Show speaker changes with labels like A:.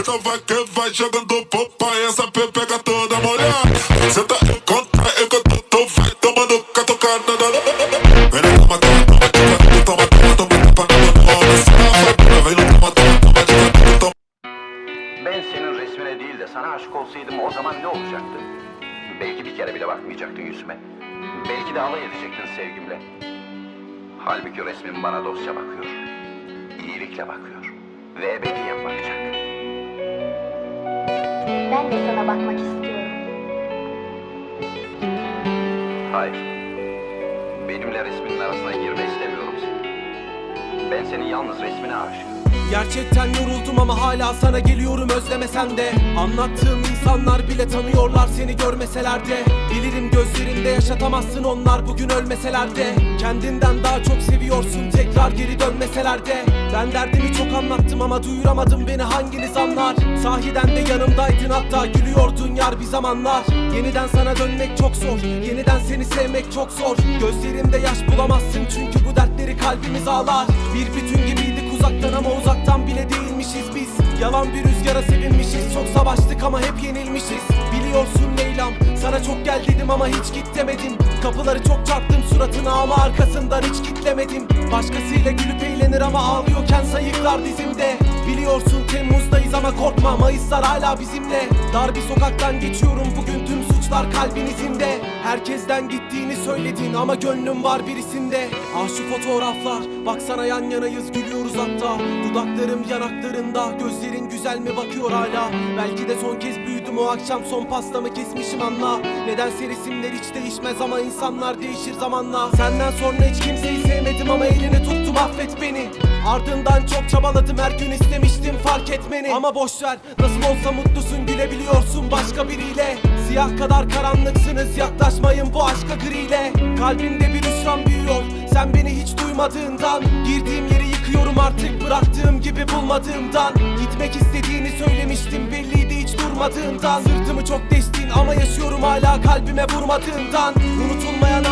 A: Então vai que vai jogando popa, essa pepeca toda molhada. Tá em contra, eu tô vai tomando catucada. Vem toma, toma, toma, toma, toma, toma, toma.
B: Ben senin resmine değil de sana aşık olsaydım o zaman ne olacaktı? Belki bir kere bile bakmayacaktın yüzüme. Belki de alay edecektin sevgimle. Halbuki resmin bana dostça bakıyor. İyilikle bakıyor. Ve ebediyen bakacak.
C: Ben de sana bakmak istiyorum.
B: Hayır. Benimle resminin arasına girme istemiyorum seni. Ben senin yalnız resmine aşığım.
D: Gerçekten yoruldum ama hala sana geliyorum özlemesen de. Anlattığım insanlar bile tanıyorlar seni görmeseler de. Bilirim gözlerinde yaşatamazsın onlar bugün ölmeseler de. Kendinden daha çok seviyorsun tekrar geri dönmeseler de. Ben derdimi çok anlattım ama duyuramadım beni hanginiz anlar? Sahiden de yanımdaydın hatta gülüyordun yar bir zamanlar. Yeniden sana dönmek çok zor Yeniden seni sevmek çok zor. Gözlerimde yaş bulamazsın çünkü bu dertleri kalbimiz ağlar. Bir bütün gibiydik uzaktan ama uzaktan bile değilmişiz biz. Yalan bir rüzgara sevinmişiz. Çok savaştık ama hep yenilmişiz. Biliyorsun Leyla'm Sana çok gel dedim ama hiç git demedim. Kapıları çok çarptım suratına ama arkasından hiç kitlemedim. Başkasıyla gülüp eğlenir ama ağlıyorken sayıklar dizimde. Biliyorsun Temmuz'dayız ama korkma Mayıslar hala bizimle. Dar bir sokaktan geçiyorum bugün tüm suçlar kalbin izinde. Herkesten gittiğini söyledin ama gönlüm var birisinde. Ah şu fotoğraflar baksana yan yanayız gülüyoruz hatta. Dudaklarım yanaklarında gözlerin güzel mi bakıyor hala? Belki de son kez büyüdüm o akşam son pastamı kesmişim anla. Nedense resimler hiç değişmez ama insanlar değişir zamanla. Senden sonra hiç kimseyi sevmedim ama elini tuttum beni Ardından çok çabaladım her gün istemiştim fark etmeni. Ama boş ver nasıl olsa mutlusun gülebiliyorsun başka biriyle. Siyah kadar karanlıksınız yaklaşmayın bu aşka griyle. Kalbimde bir hüsran büyüyor sen beni hiç duymadığından. Girdiğim yeri yıkıyorum artık bıraktığım gibi bulmadığımdan. Gitmek istediğini söylemiştim belliydi hiç durmadığından. Sırtımı çok deştin ama yaşıyorum hala kalbime vurmadığından. Unutulmayan